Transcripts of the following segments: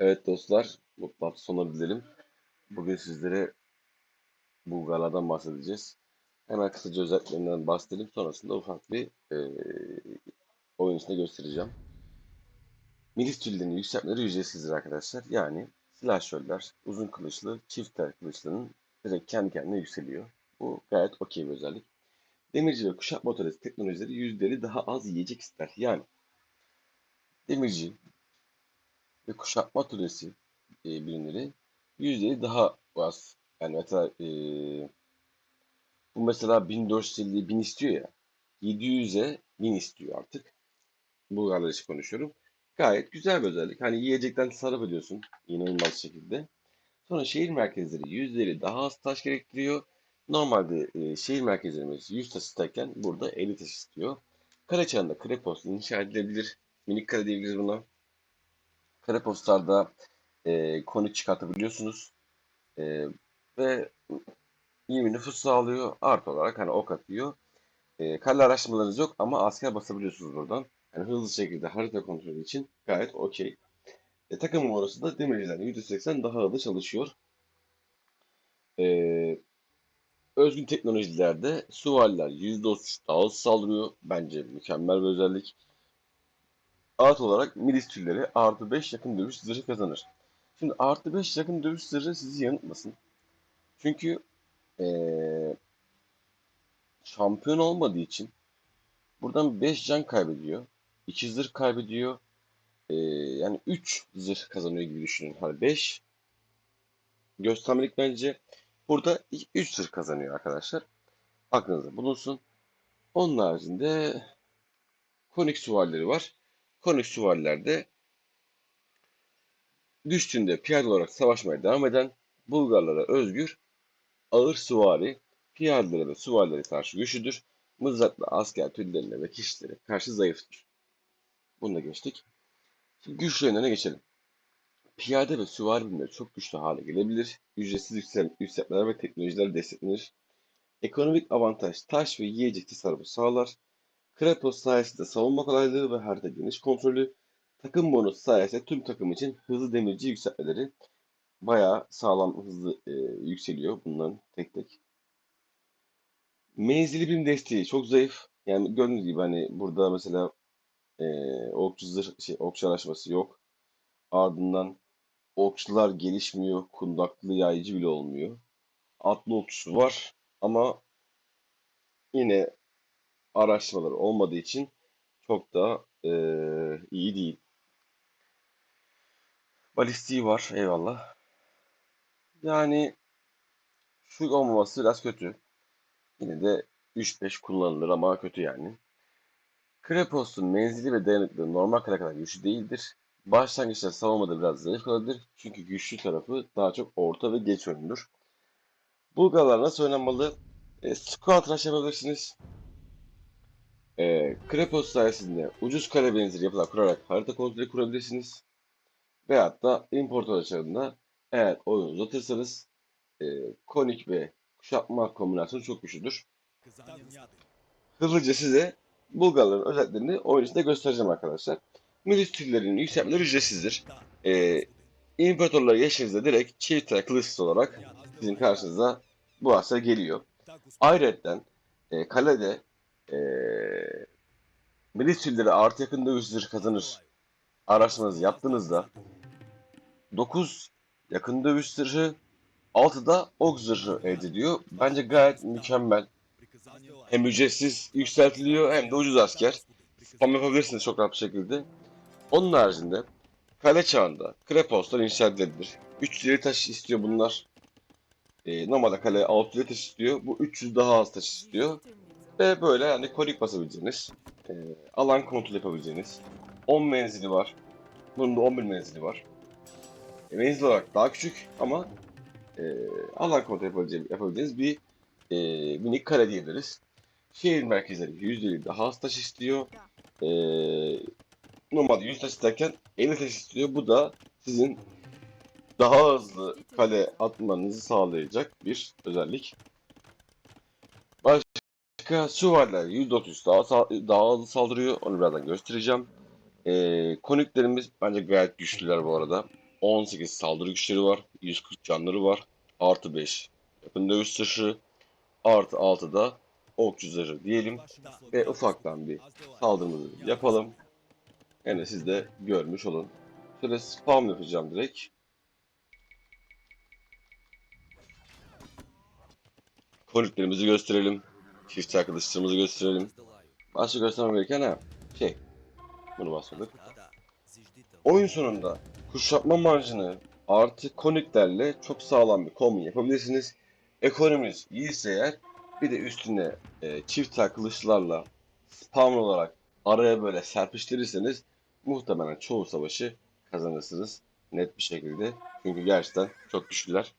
Evet dostlar, mutlu hafta sonları dilerim. Bugün sizlere Bulgarlardan bahsedeceğiz. Hemen kısaca özelliklerinden bahsedelim. Sonrasında ufak bir eee oyun içinde göstereceğim. Milis türlerinin yükseltmeleri ücretsizdir arkadaşlar. Yani silahşörler, uzun kılıçlı, çift tel kılıçlarının direkt kendi kendine yükseliyor. Bu gayet okey bir özellik. Demirci ve kuşak motorisi teknolojileri yüzdeleri daha az yiyecek ister. Yani demirci ve kuşatma türesi e, birimleri yüzdeyi daha az. Yani mesela e, bu mesela 1450'ye 1000 istiyor ya. 700'e 1000 istiyor artık. Bulgarlar için konuşuyorum. Gayet güzel bir özellik. Hani yiyecekten sarf ediyorsun inanılmaz şekilde. Sonra şehir merkezleri yüzleri daha az taş gerektiriyor. Normalde e, şehir merkezlerimiz 100 taş isterken burada 50 taş istiyor. Kare çağında krepos inşa edilebilir. Minik kare diyebiliriz buna. Kare postlarda e, konuk çıkartabiliyorsunuz. E, ve iyi bir nüfus sağlıyor. Artı olarak hani ok atıyor. E, kale araştırmalarınız yok ama asker basabiliyorsunuz buradan. Yani hızlı şekilde harita kontrolü için gayet okey. E, takım numarası da demircilerin %80 daha hızlı çalışıyor. E, özgün teknolojilerde süvariler %33 daha hızlı saldırıyor. Bence mükemmel bir özellik. Artı olarak milis türleri artı 5 yakın dövüş zırhı kazanır. Şimdi artı 5 yakın dövüş zırhı sizi yanıltmasın. Çünkü ee, şampiyon olmadığı için buradan 5 can kaybediyor. 2 zırh kaybediyor. Ee, yani 3 zırh kazanıyor gibi düşünün. Hani 5 göstermelik bence. Burada 3 zırh kazanıyor arkadaşlar. Aklınızda bulunsun. Onun haricinde konik süvarileri var. Konik süvarilerde düştüğünde piyade olarak savaşmaya devam eden Bulgarlara özgür ağır süvari, piyadelere ve süvarilere karşı güçlüdür. Mızraklı asker türlerine ve kişilere karşı zayıftır. Bunu da geçtik. Şimdi güç yönlerine geçelim. Piyade ve süvari birimleri çok güçlü hale gelebilir. Ücretsiz yüksel yükseltmeler ve teknolojiler desteklenir. Ekonomik avantaj taş ve yiyecek tasarrufu sağlar. Krepos sayesinde savunma kolaylığı ve harita geniş kontrolü. Takım bonus sayesinde tüm takım için hızlı demirci yükseltmeleri bayağı sağlam hızlı e, yükseliyor bunların tek tek. Menzili birim desteği çok zayıf. Yani gördüğünüz gibi hani burada mesela e, okçu zırh, şey, okçu araşması yok. Ardından okçular gelişmiyor. Kundaklı yaycı bile olmuyor. Atlı okçusu var ama yine araştırmaları olmadığı için çok da e, iyi değil. Balistiği var eyvallah. Yani şu olmaması biraz kötü. Yine de 3-5 kullanılır ama kötü yani. Krepos'un menzili ve dayanıklığı normal kare kadar güçlü değildir. Başlangıçta savunmada biraz zayıf kalabilir. Çünkü güçlü tarafı daha çok orta ve geç oyundur. Bulgarlar nasıl oynanmalı? E, squat rush yapabilirsiniz. E, Krepos sayesinde ucuz kare benzeri yapılar kurarak harita kontrolü kurabilirsiniz. Veyahut da import açılarında eğer oyunu uzatırsanız e, konik ve kuşatma kombinasyonu çok güçlüdür. Hızlıca size Bulgarların özelliklerini oyun içinde göstereceğim arkadaşlar. Milis türlerinin yükselmeleri ücretsizdir. E, İmparatorlar yaşınızda direkt çift kılıçsız olarak sizin karşınıza bu asker geliyor. Ayrıca e, kalede e, milis türleri artı yakın dövüş kazanır araştırmanızı yaptığınızda 9 yakın dövüş zırhı 6'da ok zırhı elde ediyor. Bence gayet mükemmel. Hem ücretsiz yükseltiliyor hem de ucuz asker. Spam yapabilirsiniz çok rahat bir şekilde. Onun haricinde kale çağında kreposlar inşa edilebilir. 3 ileri taş istiyor bunlar. Ee, normalde kale 6 ileri taş istiyor. Bu 300 daha az taş istiyor. Ve böyle yani kolik basabileceğiniz, e, alan kontrol yapabileceğiniz 10 menzili var. Bunun da 11 menzili var. E, menzil olarak daha küçük ama e, alan kontrol yapabileceğiniz, yapabileceğiniz bir e, minik kare diyebiliriz. Şehir merkezleri %50 daha az taş istiyor. E, normalde 100 taş isterken 50 taş istiyor. Bu da sizin daha hızlı kale atmanızı sağlayacak bir özellik. Başka süvariler %30 daha, daha hızlı saldırıyor. Onu birazdan göstereceğim. Ee, koniklerimiz bence gayet güçlüler bu arada. 18 saldırı güçleri var. 140 canları var. Artı 5 yapın dövüş zırhı. Artı 6 da okçu zırhı diyelim. Ve ufaktan bir saldırımızı yapalım. Yani siz de görmüş olun. Şöyle spam yapacağım direkt. Konuklarımızı gösterelim. Çift arkadaşlarımızı gösterelim. Başka göstermem gereken ha. Şey. Bunu basmadık. Oyun sonunda kuşatma marjını artı koniklerle çok sağlam bir kombin yapabilirsiniz. Ekonominiz iyiyse eğer bir de üstüne e, çift kılıçlarla spam olarak araya böyle serpiştirirseniz muhtemelen çoğu savaşı kazanırsınız net bir şekilde. Çünkü gerçekten çok güçlüler.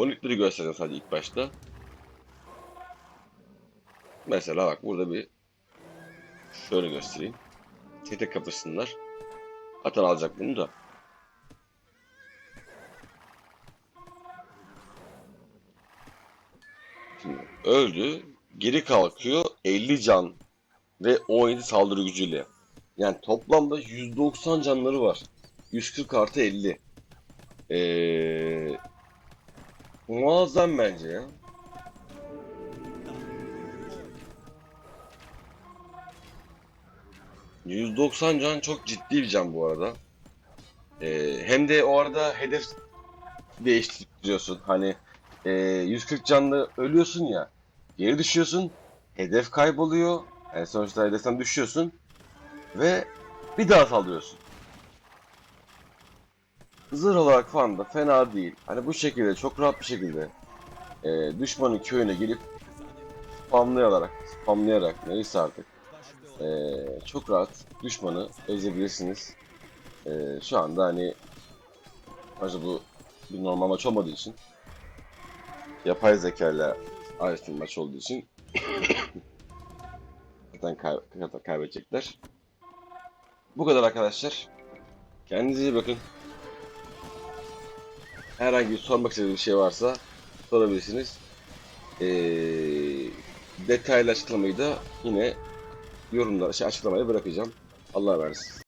Konikleri göstereceğim sadece ilk başta. Mesela bak burada bir şöyle göstereyim. Tek kapışsınlar. Atan alacak bunu da. Şimdi öldü. Geri kalkıyor 50 can ve 17 saldırı gücüyle. Yani toplamda 190 canları var. 140 artı 50. Ee, muazzam bence ya. %90 can çok ciddi bir can bu arada. Ee, hem de o arada hedef değiştiriyorsun. Hani e, 140 canlı ölüyorsun ya. Geri düşüyorsun. Hedef kayboluyor. Yani sonuçta hedeften düşüyorsun. Ve bir daha saldırıyorsun. Zırh olarak falan da fena değil. Hani bu şekilde çok rahat bir şekilde e, düşmanın köyüne gelip spamlayarak, spamlayarak neyse artık e, çok rahat düşmanı ezebilirsiniz. E, şu anda hani acaba bu bir normal maç olmadığı için yapay zeka ile ayrı bir maç olduğu için zaten kay kaybedecekler. Bu kadar arkadaşlar. Kendinize iyi bakın. Herhangi bir sormak istediğiniz bir şey varsa sorabilirsiniz. Ee, detaylı açıklamayı da yine yorumlara, şey, açıklamaya bırakacağım. Allah versin.